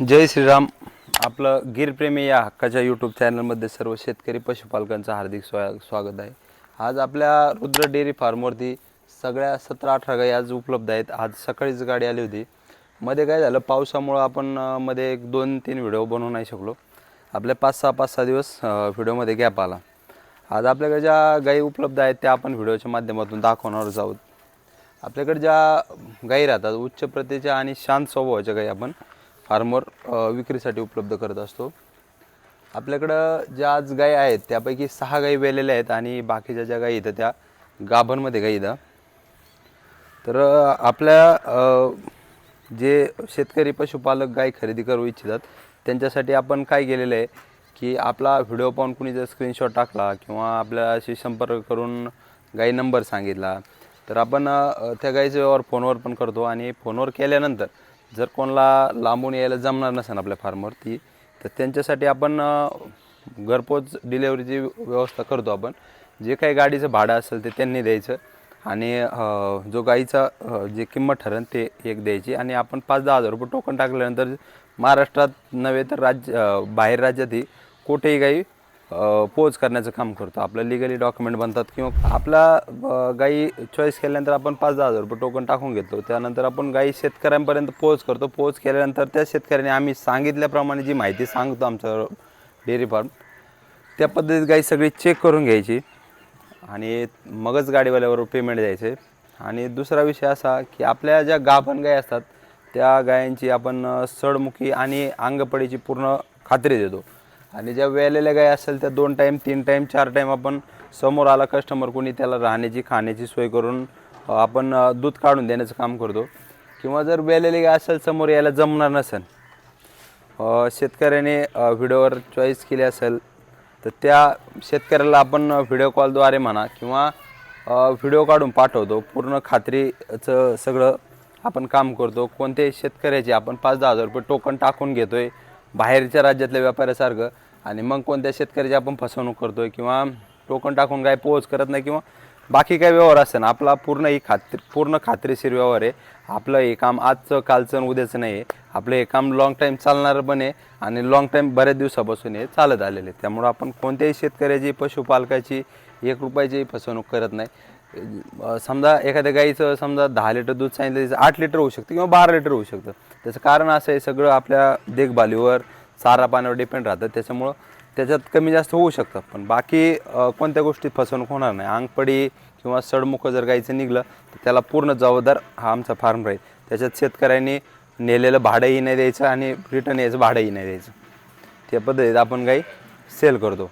जय श्रीराम. आपलं गिरप्रेमी या हक्काच्या यूट्यूब चॅनलमध्ये सर्व शेतकरी पशुपालकांचं हार्दिक स्वा स्वागत आहे. आज आपल्या रुद्र डेअरी फार्मवरती सगळ्या सतरा अठरा गाई आज उपलब्ध आहेत. आज सकाळीच गाडी आली होती. मध्ये काय झालं पावसामुळं आपण मध्ये एक दोन तीन व्हिडिओ बनवू नाही शकलो. आपल्या पाच सहा पाच सहा दिवस व्हिडिओमध्ये गॅप आला. आज आपल्याकडे ज्या गाई उपलब्ध आहेत त्या आपण व्हिडिओच्या माध्यमातून दाखवणारच आहोत. आपल्याकडे ज्या गाई राहतात उच्च प्रतीच्या आणि शांत स्वभावाच्या गाई आपण फार्मर विक्रीसाठी उपलब्ध करत असतो. आपल्याकडं ज्या आज गायी आहेत त्यापैकी सहा गायी वेलेल्या आहेत आणि बाकीच्या ज्या गायी आहेत त्या गाभणमध्ये गायी आहेत तर आपल्या जे शेतकरी पशुपालक गाय खरेदी करू इच्छितात त्यांच्यासाठी आपण काय केलेलं आहे की आपला व्हिडिओ पाहून कुणी जर स्क्रीनशॉट टाकला किंवा आपल्याशी संपर्क करून गाई नंबर सांगितला तर आपण त्या गाईचा व्यवहार फोनवर पण करतो आणि फोनवर केल्यानंतर जर कोणाला लांबून यायला जमणार नसेल आपल्या फार्मवरती तर त्यांच्यासाठी आपण घरपोच डिलेवरीची व्यवस्था करतो आपण. जे काही गाडीचं भाडं असेल ते त्यांनी द्यायचं आणि जो गाईचा जे किंमत ठरेल ते एक द्यायची आणि आपण पाच दहा हजार रुपये टोकन टाकल्यानंतर महाराष्ट्रात नव्हे तर राज्य बाहेर राज्यातही कुठेही गाई पोच करण्याचं काम करतो. आपलं लिगली डॉक्युमेंट बनतात किंवा आपला गाई चॉईस केल्यानंतर आपण पाच दहा हजार रुपये टोकन टाकून घेतो. त्यानंतर आपण गाई शेतकऱ्यांपर्यंत पोच करतो. पोच केल्यानंतर त्या शेतकऱ्याने आम्ही सांगितल्याप्रमाणे जी माहिती सांगतो आमचं डेअरी फार्म त्या पद्धतीत गाई सगळी चेक करून घ्यायची आणि मगच गाडीवाल्यावर पेमेंट द्यायचे. आणि दुसरा विषय असा की आपल्या ज्या गाभण गाई असतात त्या गायांची आपण सडमुखी आणि अंगपडीची पूर्ण खात्री देतो. आणि ज्या वेळेला गाय असेल त्या दोन टाईम तीन टाईम चार टाईम आपण समोर आला कस्टमर कोणी त्याला राहण्याची खाण्याची सोय करून आपण दूध काढून देण्याचं काम करतो. किंवा जर वेळेला गाय असेल समोर यायला जमणार नसेल शेतकऱ्याने व्हिडिओवर चॉईस केली असेल तर त्या शेतकऱ्याला आपण व्हिडिओ कॉलद्वारे म्हणा किंवा व्हिडिओ काढून पाठवतो. पूर्ण खात्रीचं सगळं आपण काम करतो. कोणत्याही शेतकऱ्याचे आपण पाच दहा हजार रुपये टोकन टाकून घेतो आहे बाहेरच्या राज्यातल्या व्यापाऱ्यासारखं. आणि मग कोणत्या शेतकऱ्याची आपण फसवणूक करतोय किंवा टोकन टाकून काय पोच करत नाही किंवा बाकी काही व्यवहार असेल ना आपला पूर्ण ही खात्री पूर्ण खात्रीशीर व्यवहार आहे. आपलं हे काम आजचं कालचं उद्याचं नाही आहे. आपलं हे काम लाँग टाईम चालणारं पण आहे आणि लाँग टाईम बऱ्याच दिवसापासून हे चालत आलेले आहे. त्यामुळं आपण कोणत्याही शेतकऱ्याची पशुपालकाची एक रुपयाची फसवणूक करत नाही. समजा एखाद्या गाईचं समजा दहा लिटर दूध सांगितलं त्याचं आठ लिटर होऊ शकतं किंवा बारा लिटर होऊ शकतं. त्याचं कारण असं आहे सगळं आपल्या देखभालीवर चारा पाण्यावर डिपेंड राहतं. त्याच्यामुळं त्याच्यात कमी जास्त होऊ शकतं. पण बाकी कोणत्या गोष्टीत फसवणूक होणार नाही. अंगपडी किंवा सडमुखं जर गायचं निघलं तर त्याला पूर्ण जबाबदार हा आमचा फार्म राहील त्याच्यात शेतकऱ्यांनी नेलेलं भाडंही नाही द्यायचं आणि रिटर्न यायचं भाडंही नाही द्यायचं. त्या पद्धतीत आपण गाई सेल करतो.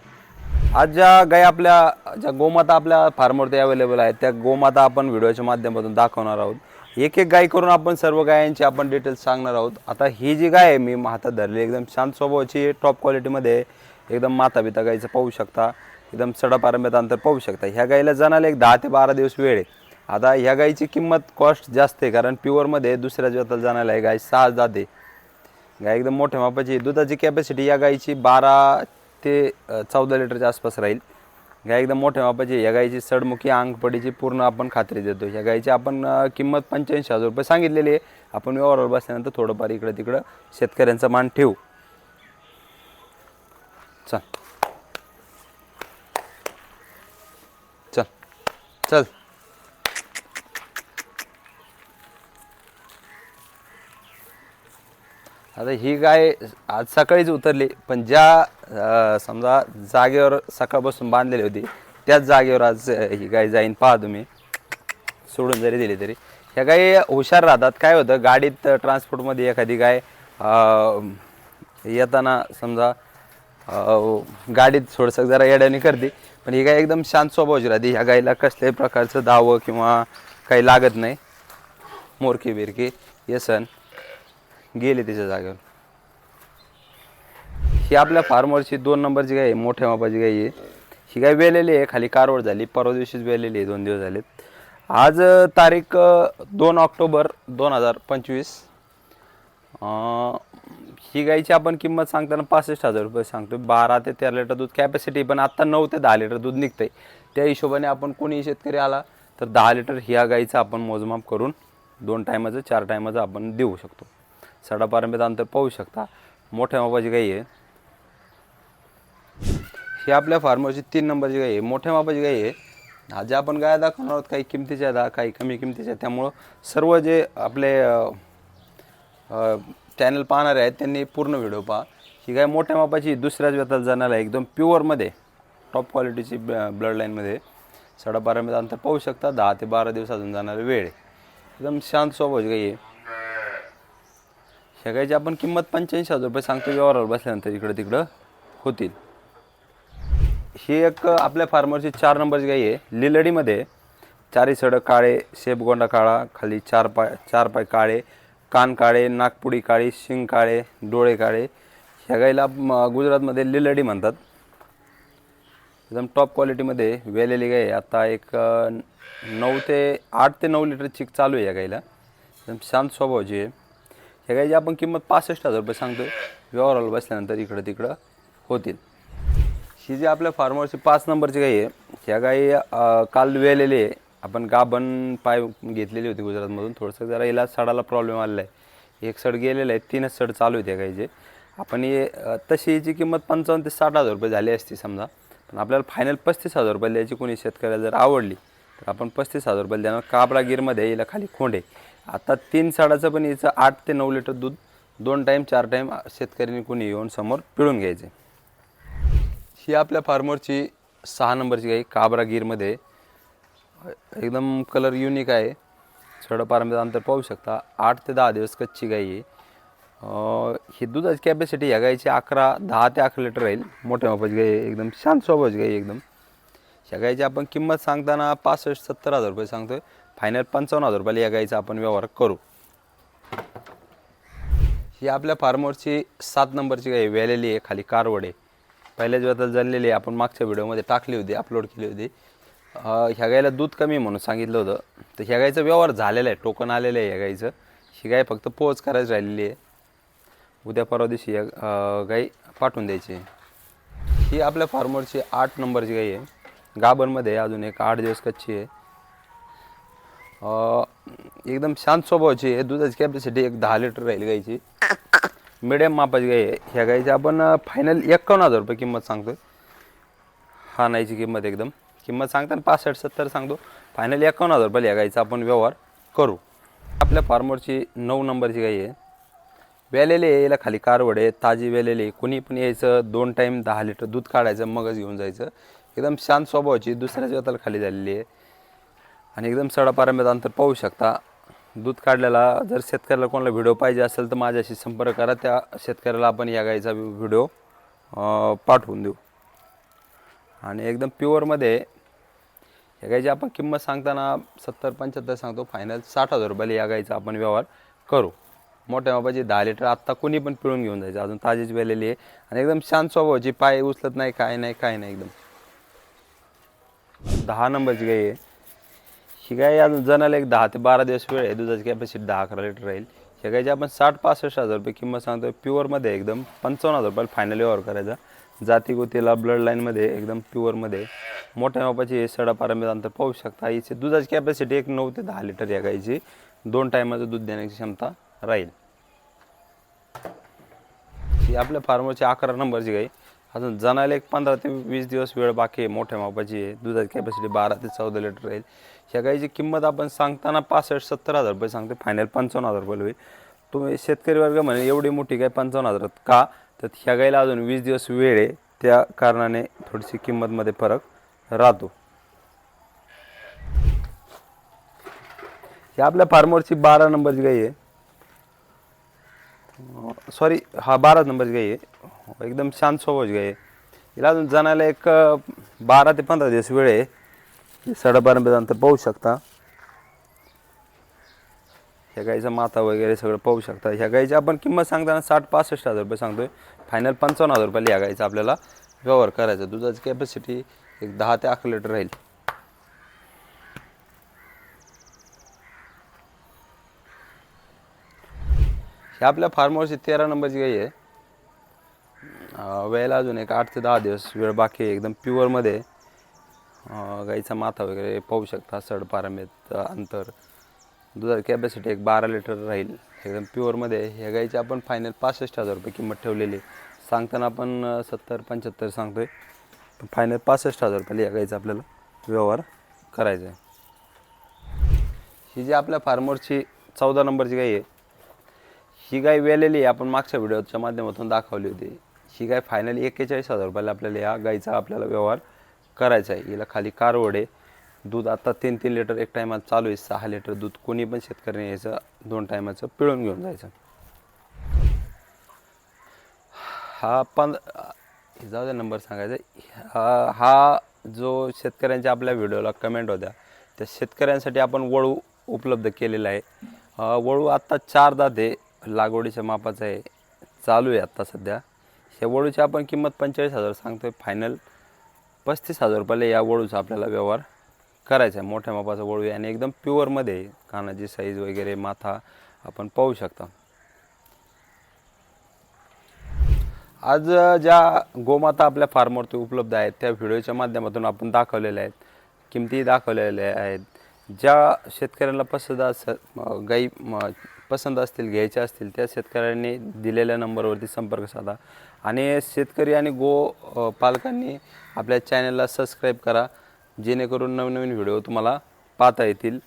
आज ज्या गाई आपल्या ज्या गोमाता आपल्या फार्मवरती अवेलेबल आहेत त्या गोमाता आपण व्हिडिओच्या माध्यमातून दाखवणार आहोत. एक एक गाय करून आपण सर्व गायांची आपण डिटेल्स सांगणार आहोत. आता ही जी गाय आहे मी हातात धरली एकदम शांत स्वभावाची टॉप क्वालिटीमध्ये आहे. एकदम माता बिता गाईचं पाहू शकता. एकदम सडापारंब्यात अंतर पाहू शकता. ह्या गाईला जाणायला एक दहा ते बारा दिवस वेळ आहे. आता ह्या गाईची किंमत कॉस्ट जास्त आहे कारण प्युअरमध्ये दुसऱ्या ज्योताला जाण्याला आहे गाय सहा जाते. गाय एकदम मोठ्या मापाची दुधाची कॅपॅसिटी या गायीची बारा ते चौदा लिटरच्या आसपास राहील. गाय एकदम मोठ्या मापाची या गायीची सडमुखी अंगपडीची पूर्ण आपण खात्री देतो या गायीची आपण किंमत पंच्याऐंशी हजार रुपये सांगितलेली आहे. आपण व्यवहारावर बसल्यानंतर थोडंफार इकडं तिकडं शेतकऱ्यांचा मान ठेवू. चल. चल. चल. आता ही गाय आज सकाळीच उतरली पण ज्या समजा जागेवर सकाळपासून बांधलेली होती त्याच जागेवर आज ही गाय जाईन पहा तुम्ही. सोडून जरी दिली तरी. ह्या गाई हुशार राहतात. काय होतं गाडीत ट्रान्सपोर्टमध्ये एखादी गाय येताना समजा गाडीत थोडंसं जरा येड्याने करते पण ही गाय एकदम शांत स्वभावची राहते. ह्या गाईला कसल्याही प्रकारचं दावं किंवा काही लागत नाही. मोरकी बिरकी येसन. गेली तिच्या जागेवर. ही आपल्या फार्मरची दोन नंबरची गाय आहे मोठ्या मापाची गाय आहे. ही गाय वेलेली आहे खाली कारवड झाली परवा दिवशीच वेलेली आहे दोन दिवस झालेत. आज तारीख दोन ऑक्टोबर दोन हजार पंचवीस. ही गायची आपण किंमत सांगताना पासष्ट हजार रुपये सांगतो बारा ते तेरा लिटर दूध कॅपॅसिटी पण आत्ता नऊ ते दहा लिटर दूध निघतंय. त्या हिशोबाने आपण कोणी शेतकरी आला तर दहा लिटर ह्या गाईचं आपण मोजमाप करून दोन टायमाचं चार टायमाचं आपण देऊ शकतो. सडापारंब्यात अंतर पाहू शकता. मोठ्या मापाची गाई आहे. ही आपल्या फार्मरची तीन नंबरची गाई आहे. मोठ्या मापाची गाई आहे. आज आपण गाय दाखवणार आहोत काही किमतीच्या दा काही कमी किमतीच्या आहेत त्यामुळं सर्व जे आपले चॅनल पाहणारे आहेत त्यांनी पूर्ण व्हिडिओ पहा. ही गाय मोठ्या मापाची दुसऱ्याच व्यताला जाणार आहे एकदम प्युअरमध्ये टॉप क्वालिटीची ब्लड लाईनमध्ये साडेबारामध्ये अंतर पाहू शकता. दहा ते बारा दिवस अजून जाणारी वेळ एकदम शांत स्वभावची गाई आहे. ह्या गायची आपण किंमत पंच्याऐंशी हजार रुपये सांगतो. व्यवहारावर बसल्यानंतर इकडं तिकडं होतील. ही एक आपल्या फार्मरची चार नंबरची गाई आहे. लिलडीमध्ये चारी सडक काळे शेपगोंडा काळा खाली चार पाय चार पाय काळे कान काळे नागपुडी काळी शिंग काळे डोळे काळे. ह्या गाईला गुजरातमध्ये लिलडी म्हणतात. एकदम टॉप क्वालिटीमध्ये वेलेली गाई आहे. आता एक नऊ ते आठ ते नऊ लिटर चिक चालू आहे या गाईला. एकदम शांत स्वभावाची आहे. ह्या गाईची आपण किंमत पासष्ट हजार रुपये सांगतो व्यवहाराला बसल्यानंतर इकडं तिकडं होतील. ही जी आपल्या फार्मरची पाच नंबरची गाई आहे ह्या गाई अ, काल वेलेली आहे. आपण गाभण पाय घेतलेली होती गुजरातमधून. थोडंसं जरा हिला सडाला प्रॉब्लेम आलेला आहे. एक सड गेलेला आहे तीनच सड चालू होते गाईचे. आपण हे अ, तशी हिची किंमत पंचावन्न ते साठ हजार रुपये झाली असती समजा. पण आपल्याला फायनल पस्तीस हजार रुपये द्यायची कोणी शेतकऱ्याला जर आवडली तर आपण पस्तीस हजार रुपये देणार. काबरागीरमध्ये हिला खाली खोंडे आता तीन साडाचं पण हिचं आठ ते नऊ लिटर दूध दोन टाईम चार टाईम शेतकऱ्यांनी कोणी येऊन समोर पिळून घ्यायचे. ही आपल्या फार्मरची सहा नंबरची गाई काबरा गिरमध्ये. एकदम कलर युनिक आहे. सडपारामध्ये अंतर पाहू शकता. आठ ते दहा दिवस कच्ची गाई आहे. ही दुधाची कॅपॅसिटी ह्या गाईची अकरा दहा ते अकरा लिटर राहील. मोठ्या मापाची गाई आहे. एकदम शांत स्वभावाची गाई एकदम. ह्या गाईची आपण किंमत सांगताना पासष्ट सत्तर हजार रुपये सांगतोय. फायनल पंचावन्न हजार रुपयाला या गाईचा आपण व्यवहार करू. ही आपल्या फार्मरची सात नंबरची गाई वेलेली आहे. खाली कारवड. आहे पहिल्याच वेळात झालेली आहे. आपण मागच्या व्हिडिओमध्ये टाकली होती अपलोड केली होती. ह्या गाईला दूध कमी म्हणून सांगितलं होतं. तर ह्या गायचं व्यवहार झालेला आहे टोकन आलेलं आहे ह्या गाईचं. ही गाय फक्त पोच करायची राहिलेली आहे. उद्या परवा दिवशी या गाय गाई पाठवून द्यायची आहे. ही आपल्या फार्मरची आठ नंबरची गाई आहे. गाभणमध्ये अजून एक आठ दिवस कच्ची आहे. एकदम शांत स्वभावाची आहे. दुधाची कॅपॅसिटी एक दहा लिटर राहील गाईची. मिडियम मापाची गाई आहे. ह्या गाईची आपण फायनल एकावन्न हजार रुपये किंमत सांगतो हा नाहीची किंमत एकदम. किंमत सांगताना पासष्ट सत्तर सांगतो. फायनल एकावन्न हजार रुपये ह्या गाईचा आपण व्यवहार करू. आपल्या फार्मरची नऊ नंबरची गाई आहे. वेलेले आहे याला खाली कारवड आहे ताजी वेलेले आहे. कुणी पण यायचं दोन टाईम दहा लिटर दूध काढायचं मगच घेऊन जायचं. एकदम शांत स्वभावाची दुसऱ्याच्या वेताला खाली झालेली आहे. आणि एकदम सडापारंब्यात अंतर पाहू शकता. दूध काढलेला जर शेतकऱ्याला कोणाला व्हिडिओ पाहिजे असेल तर माझ्याशी संपर्क करा. त्या शेतकऱ्याला आपण या गाईचा व्हिडिओ पाठवून देऊ. आणि एकदम प्युअरमध्ये या गाईची आपण किंमत सांगताना सत्तर पंच्याहत्तर सांगतो. फायनल साठ हजार रुपयाला या गाईचा आपण व्यवहार करू. मोठ्या बाबाची दहा लिटर आत्ता कोणी पण पिळून घेऊन जायचं. अजून ताजीच वेलेली आहे. आणि एकदम शांत स्वभावाची पाय उचलत नाही काय नाही काय नाही एकदम. दहा नंबरची गाई आहे. ही गाय अजून जणाला एक दहा ते बारा दिवस वेळ आहे. दुधाची कॅपॅसिटी दहा अकरा लिटर राहील. ह्या गायची आपण साठ पासष्ट हजार रुपये किंमत सांगतो प्युअरमध्ये एकदम पंचावन्न हजार रुपयाला फायनल व्यवहार करायचा. जाती गोतीला ब्लड लाईनमध्ये एकदम प्युअरमध्ये मोठ्या मापाची सडापारामध्ये अंतर पाहू शकता. हिची दुधाची कॅपॅसिटी एक नऊ ते दहा लिटर या गायची. दोन टायमाचं दूध देण्याची क्षमता राहील. ही आपल्या फार्मरची अकरा नंबरची गाई अजून जनाला एक पंधरा ते वीस दिवस वेळ बाकी आहे मोठ्या मापाची आहे. दुधाची कॅपॅसिटी बारा ते चौदा लिटर राहील ह्या गाईची किंमत आपण सांगताना पासष्ट सत्तर हजार रुपये सांगतो फायनल पंचावन्न हजार रुपये होईल. तुम्ही शेतकरी वर्ग म्हणे एवढी मोठी गाय पंचावन्न हजारात का? तर ह्या गाईला अजून वीस दिवस वेळ आहे. त्या कारणाने थोडीशी किंमतमध्ये फरक राहतो. ही आपल्या फार्मरची बारा नंबरची गाई आहे. सॉरी हा बारा नंबरची गाई आहे. एकदम शांत सोबत गाई आहे. हिला अजून जाण्याला एक बारा ते पंधरा दिवस वेळ आहे. साडेबारापर्यंत पाहू शकता. ह्या गाईचा माथा वगैरे सगळं पाहू शकता. ह्या गाईची आपण किंमत सांगताना साठ पासष्ट हजार रुपये सांगतोय. फायनल पंचावन्न हजार रुपयाला ह्या गाईचा आपल्याला व्यवहार करायचा. दुधाची कॅपॅसिटी एक दहा ते अकरा लिटर राहील. ही आपल्या फार्मवरची तेरा नंबरची गाई आहे. वेळेला अजून एक आठ ते दहा दिवस वेळ बाकी आहे. एकदम प्युअरमध्ये गाईचा माथा वगैरे पाहू शकता सड पारमेत अंतर. दुधाची कॅपॅसिटी एक बारा लिटर राहील. एकदम प्युअरमध्ये आहे. ह्या गाईची आपण फायनल पासष्ट हजार रुपये किंमत ठेवलेली सांगताना आपण सत्तर पंच्याहत्तर सांगतोय. पण फायनल पासष्ट हजार रुपयाला या गाईचा आपल्याला. व्यवहार करायचा आहे. ही जी आपल्या फार्मरची चौदा नंबरची गाई आहे. ही गाय वेलेली आहे. आपण मागच्या व्हिडिओच्या माध्यमातून दाखवली होती. ही गाय फायनली एक्केचाळीस हजार रुपयाला आपल्याला या गाईचा आपल्याला व्यवहार करायचा आहे. हिला खाली कारवड आहे. दूध आता तीन तीन लिटर एक टायमात चालू आहे. सहा लिटर दूध कोणी पण शेतकऱ्याने यायचं दोन टायमाचं पिळून घेऊन जायचं. हा पंध जाऊ द्या नंबर सांगायचा. हा हा जो शेतकऱ्यांच्या आपल्या व्हिडिओला कमेंट होत्या त्या शेतकऱ्यांसाठी आपण वळू उपलब्ध केलेला आहे. वळू आत्ता चार दाते लागवडीच्या मापाचा आहे. चालू आहे आत्ता सध्या. ह्या वळूची आपण किंमत पंचेचाळीस हजार सांगतोय. फायनल पस्तीस हजार रुपयाला या वळूचा आपल्याला व्यवहार करायचा आहे. मोठ्या मापाचा वळू आहे आणि एकदम प्युअरमध्ये कानाची साईज वगैरे माथा आपण पाहू शकता. आज ज्या गोमाता आपल्या फार्मवरती उपलब्ध आहेत त्या व्हिडिओच्या माध्यमातून आपण दाखवलेल्या आहेत. किमती दाखवलेल्या आहेत. ज्या शेतकऱ्यांना पसंत अस गाई पसंत असतील घ्यायच्या असतील त्या शेतकऱ्यांनी दिलेल्या नंबरवरती संपर्क साधा. आणि शेतकरी आणि गो पालकांनी आपल्या चॅनलला सबस्क्राईब करा. जेणेकरून नवनवीन व्हिडिओ तुम्हाला पाहता येतील.